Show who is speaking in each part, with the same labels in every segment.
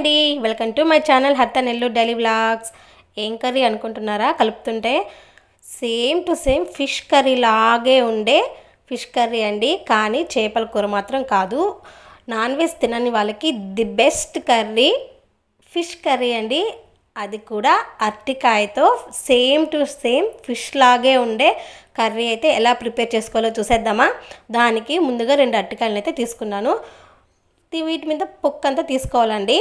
Speaker 1: అండి. Welcome to my channel హర్త Nellore daily vlogs ఏం కర్రీ అనుకుంటున్నారా? కలుపుతుంటే same to same fish curry లాగే ఉండే ఫిష్ కర్రీ అండి. కానీ చేపల కూర మాత్రం కాదు. నాన్ వెజ్ తినని వాళ్ళకి the best curry fish curry అండి. అది కూడా అరటికాయతో సేమ్ టు సేమ్ ఫిష్ లాగే ఉండే కర్రీ అయితే ఎలా ప్రిపేర్ చేసుకోవాలో చూసేద్దామా? దానికి ముందుగా రెండు అరటికాయలను అయితే తీసుకున్నాను. వీటి మీద పొక్క అంతా తీసుకోవాలండి.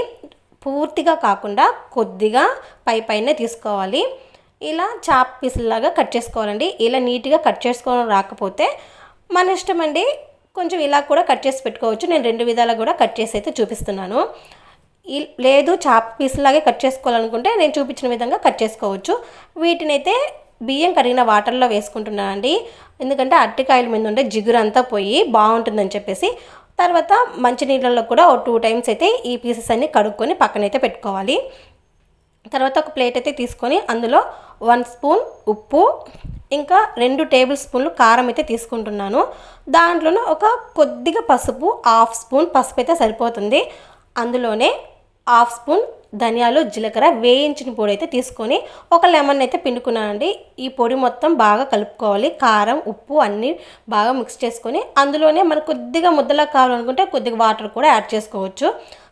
Speaker 1: పూర్తిగా కాకుండా కొద్దిగా పై పైన తీసుకోవాలి. ఇలా చాప్ పీసులాగా కట్ చేసుకోవాలండి. ఇలా నీట్గా కట్ చేసుకోవడం రాకపోతే మన ఇష్టం అండి. కొంచెం ఇలా కూడా కట్ చేసి పెట్టుకోవచ్చు. నేను రెండు విధాలా కూడా కట్ చేసి అయితే చూపిస్తున్నాను. లేదు చాప్ పీసులాగే కట్ చేసుకోవాలనుకుంటే నేను చూపించిన విధంగా కట్ చేసుకోవచ్చు. వీటినైతే బియ్యం కడిగిన వాటర్లో వేసుకుంటున్నానండి. ఎందుకంటే అరటికాయల మీద ఉండే జిగురు అంతా పోయి బాగుంటుందని చెప్పేసి తర్వాత మంచినీళ్ళలో కూడా ఒక టూ టైమ్స్ అయితే ఈ పీసెస్ అన్ని కడుక్కొని పక్కనైతే పెట్టుకోవాలి. తర్వాత ఒక ప్లేట్ అయితే తీసుకొని అందులో వన్ స్పూన్ ఉప్పు ఇంకా రెండు టేబుల్ స్పూన్లు కారం అయితే తీసుకుంటున్నాను. దాంట్లోనే ఒక కొద్దిగా పసుపు హాఫ్ స్పూన్ పసుపు అయితే సరిపోతుంది. అందులోనే హాఫ్ స్పూన్ ధనియాలు జీలకర్ర వేయించిన పొడి అయితే తీసుకొని ఒక లెమన్ అయితే పిండుకున్నానండి. ఈ పొడి మొత్తం బాగా కలుపుకోవాలి. కారం ఉప్పు అన్నీ బాగా మిక్స్ చేసుకొని అందులోనే మనకు కొద్దిగా ముద్దలా కావాలనుకుంటే కొద్దిగా వాటర్ కూడా యాడ్ చేసుకోవచ్చు.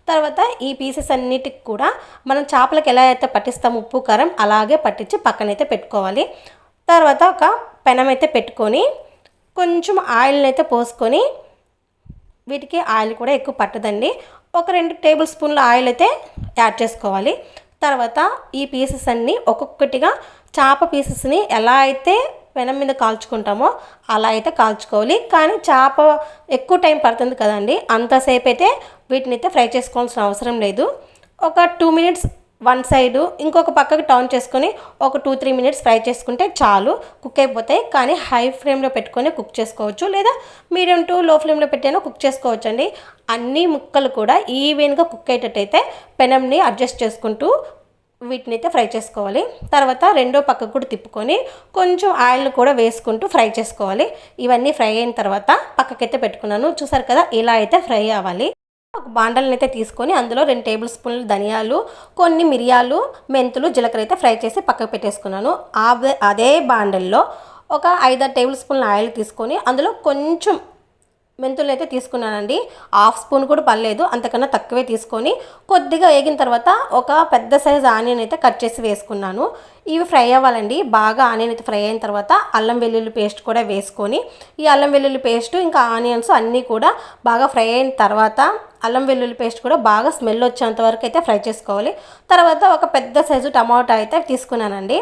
Speaker 1: తర్వాత ఈ పీసెస్ అన్నిటికి కూడా మనం చేపలకు ఎలా అయితే పట్టిస్తాం ఉప్పు కారం అలాగే పట్టించి పక్కనైతే పెట్టుకోవాలి. తర్వాత ఒక పెనం అయితే పెట్టుకొని కొంచెం ఆయిల్ని అయితే పోసుకొని వీటికి ఆయిల్ కూడా ఎక్కువ పట్టదండి. ఒక రెండు టేబుల్ స్పూన్ల ఆయిల్ అయితే యాడ్ చేసుకోవాలి. తర్వాత ఈ పీసెస్ అన్నీ ఒక్కొక్కటిగా చేప పీసెస్ని ఎలా అయితే పెనం మీద కాల్చుకుంటామో అలా అయితే కాల్చుకోవాలి. కానీ చేప ఎక్కువ టైం పడుతుంది కదండి అంతసేపు అయితే వీటిని అయితే ఫ్రై చేసుకోవాల్సిన అవసరం లేదు. ఒక టూ మినిట్స్ వన్ సైడు ఇంకొక పక్కకి టర్న్ చేసుకొని ఒక టూ త్రీ మినిట్స్ ఫ్రై చేసుకుంటే చాలు. కుక్ అయిపోతాయి. కానీ హై ఫ్లేమ్లో పెట్టుకొని కుక్ చేసుకోవచ్చు. లేదా మీడియం టు లో ఫ్లేమ్లో పెట్టైనా కుక్ చేసుకోవచ్చు అండి అన్ని ముక్కలు కూడా ఈవెన్గా కుక్ అయ్యేటట్టయితే పెనంని అడ్జస్ట్ చేసుకుంటూ వీటిని అయితే ఫ్రై చేసుకోవాలి. తర్వాత రెండో పక్కకు కూడా తిప్పుకొని కొంచెం ఆయిల్ కూడా వేసుకుంటూ ఫ్రై చేసుకోవాలి. ఇవన్నీ ఫ్రై అయిన తర్వాత పక్కకైతే పెట్టుకున్నాను. చూసారు కదా ఇలా అయితే ఫ్రై అవ్వాలి. ఒక బాండల్ని అయితే తీసుకొని అందులో రెండు టేబుల్ స్పూన్లు ధనియాలు కొన్ని మిరియాలు మెంతులు జీలకర్ర అయితే ఫ్రై చేసి పక్కకు పెట్టేసుకున్నాను. అదే అదే బాండల్లో ఒక ఐదారు టేబుల్ స్పూన్ల ఆయిల్ తీసుకొని అందులో కొంచెం మెంతులు అయితే తీసుకున్నానండి. హాఫ్ స్పూన్ కూడా పర్లేదు అంతకన్నా తక్కువే తీసుకొని కొద్దిగా వేగిన తర్వాత ఒక పెద్ద సైజ్ ఆనియన్ అయితే కట్ చేసి వేసుకున్నాను. ఇవి ఫ్రై అవ్వాలండి. బాగా ఆనియన్ అయితే ఫ్రై అయిన తర్వాత అల్లం వెల్లుల్లి పేస్ట్ కూడా వేసుకొని ఈ అల్లం వెల్లుల్లి పేస్ట్ ఇంకా ఆనియన్స్ అన్నీ కూడా బాగా ఫ్రై అయిన తర్వాత అల్లం వెల్లుల్లి పేస్ట్ కూడా బాగా స్మెల్ వచ్చేంత వరకు అయితే ఫ్రై చేసుకోవాలి. తర్వాత ఒక పెద్ద సైజు టమాటా అయితే తీసుకున్నానండి.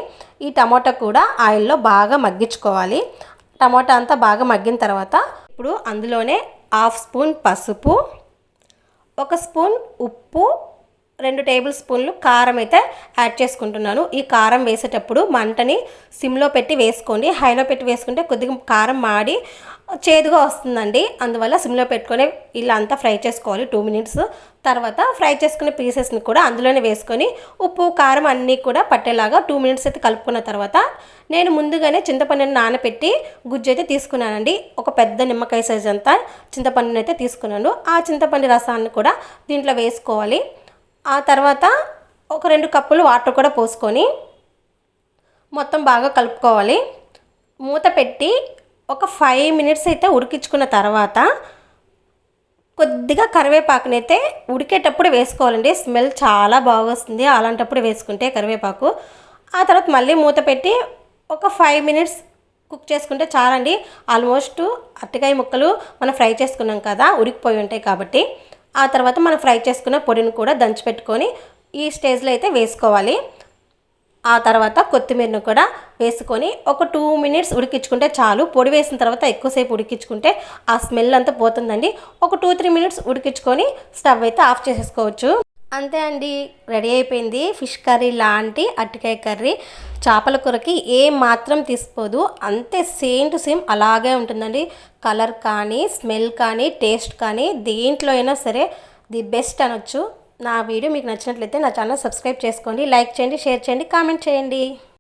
Speaker 1: ఈ టమాటా కూడా ఆయిల్లో బాగా మగ్గించుకోవాలి. టమాటా అంతా బాగా మగ్గిన తర్వాత ఇప్పుడు అందులోనే హాఫ్ స్పూన్ పసుపు ఒక స్పూన్ ఉప్పు రెండు టేబుల్ స్పూన్లు కారం అయితే యాడ్ చేసుకుంటున్నాను. ఈ కారం వేసేటప్పుడు మంటని సిమ్లో పెట్టి వేసుకోండి. హైలో పెట్టి వేసుకుంటే కొద్దిగా కారం మాడి చేదుగా వస్తుందండి. అందువల్ల సిమ్లో పెట్టుకొని ఇలా అంతా ఫ్రై చేసుకోవాలి టూ మినిట్స్. తర్వాత ఫ్రై చేసుకునే పీసెస్ని కూడా అందులోనే వేసుకొని ఉప్పు కారం అన్నీ కూడా పట్టేలాగా టూ మినిట్స్ అయితే కలుపుకున్న తర్వాత నేను ముందుగానే చింతపండుని నానబెట్టి గుజ్జు అయితే తీసుకున్నానండి. ఒక పెద్ద నిమ్మకాయ సైజ్ అంతా చింతపండుని అయితే తీసుకున్నాను. ఆ చింతపండు రసాన్ని కూడా దీంట్లో వేసుకోవాలి. ఆ తర్వాత ఒక రెండు కప్పులు వాటర్ కూడా పోసుకొని మొత్తం బాగా కలుపుకోవాలి. మూత పెట్టి ఒక ఫైవ్ మినిట్స్ అయితే ఉడికించుకున్న తర్వాత కొద్దిగా కరివేపాకునైతే ఉడికేటప్పుడు వేసుకోవాలండి. స్మెల్ చాలా బాగొస్తుంది అలాంటప్పుడు వేసుకుంటే కరివేపాకు. ఆ తర్వాత మళ్ళీ మూత పెట్టి ఒక ఫైవ్ మినిట్స్ కుక్ చేసుకుంటే చాలండి. ఆల్మోస్ట్ అరటికాయ ముక్కలు మనం ఫ్రై చేసుకున్నాం కదా ఉడికిపోయి ఉంటాయి కాబట్టి. ఆ తర్వాత మనం ఫ్రై చేసుకున్న పొడిని కూడా దంచి పెట్టుకొని ఈ స్టేజ్లో అయితే వేసుకోవాలి. ఆ తర్వాత కొత్తిమీరను కూడా వేసుకొని ఒక టూ మినిట్స్ ఉడికించుకుంటే చాలు. పొడి వేసిన తర్వాత ఎక్కువసేపు ఉడికించుకుంటే ఆ స్మెల్ అంతా పోతుందండి. ఒక టూ త్రీ మినిట్స్ ఉడికించుకొని స్టవ్ అయితే ఆఫ్ చేసేసుకోవచ్చు. అంతే అండి రెడీ అయిపోయింది. ఫిష్ కర్రీ లాంటి అరటికాయ కర్రీ. చేపల కూరకి ఏ మాత్రం తీసుకోదు. అంతే సేమ్ టు సేమ్ అలాగే ఉంటుందండి. కలర్ కానీ స్మెల్ కానీ టేస్ట్ కానీ దేంట్లో అయినా సరే ది బెస్ట్ అనొచ్చు. నా వీడియో మీకు నచ్చినట్లయితే నా ఛానల్ సబ్స్క్రైబ్ చేసుకోండి లైక్ చేయండి షేర్ చేయండి కామెంట్ చేయండి.